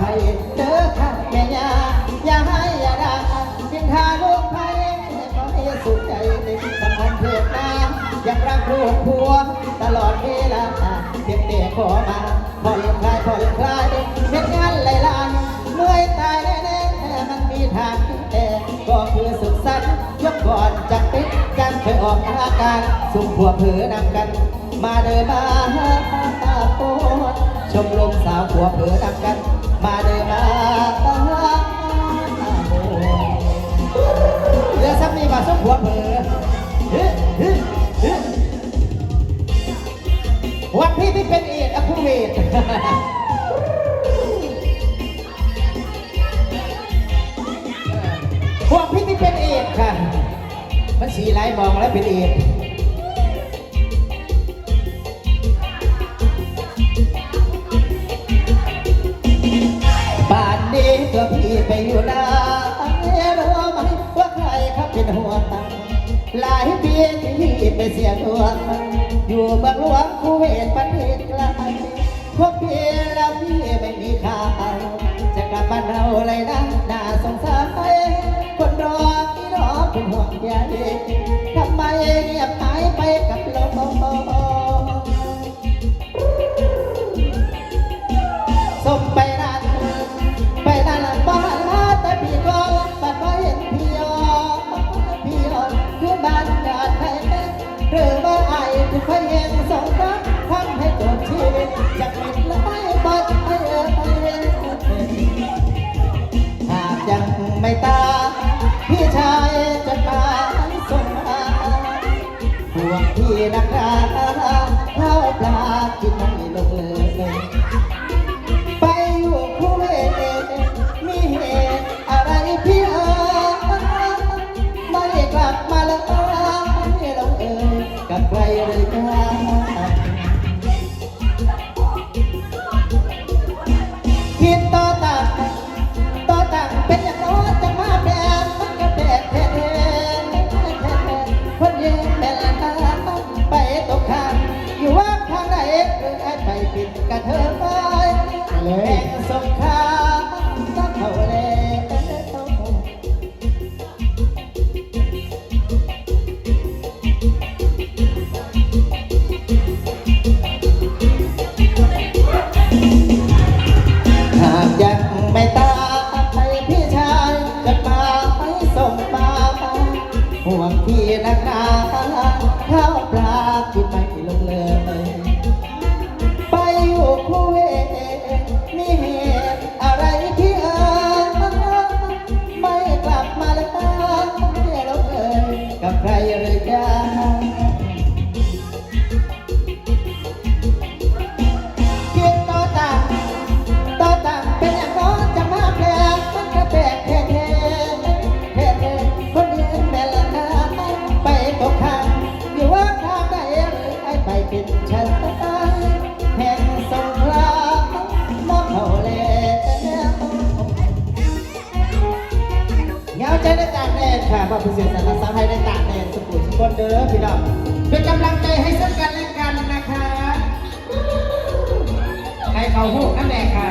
ให้เด้อค่ะแม่ยาอย่าให้อย่าด่าดินทาลูกไผ่ขอให้สุขใจในสัมพันธ์เพศนายังรักลูกผัว ตลอดเวลาเพียงแต่ขอมาผ่อนคลายผ่อนคลายเม็ดงานไหลลานเมื่อยตายแน่ๆมันมีทางแต่ก็คือสุขสันต์ยกก่อนจากติดกันเคยออกอาการสุ่มผัวเผือนำกัน มาเดินมาโอ้ชมรมสาวผัวเผือนำกัน มาเดินมาเรือซับนี่มาชมผัวเผือเฮ้เฮ้เฮ้วันพี่ที่เป็นเอกอภูเวศพวกพี่ที่เป็นเอกค่ะ มันสีไล่มองแล้วเป็นเอก ไปอยู่ไหนรู้ไหมว่าใครครับเป็นหัวตังหลายปีที่ไปเสียตัวอยู่เมืองหลวงคูเวตประเทศไกลพวกพี่แล้วพี่ไม่มีข่าวจะกลับบ้านเราเลยนะน่าสงสารคนรอพี่รอเป็นห่วงใยทำไมเงียบหายไปกับลม ห่วงพี่นะครับข้าวปลากินไม่ลง กระเทยไปแห่งสงครามสักเท่าแล้วหากยังไม่ตายพี่ชายจะมาให้ส่งมาห่วงพี่นะครับข้าวปลากินไม่ลงเลย ค่ะพระผู้เสียสละสาวไทยในตาแดนสกุลสกลเด้อพี่น้องเป็นกำลังใจให้ซึ่งกันและกันนะคะ ให้เขาหูกนั่นแหละค่ะ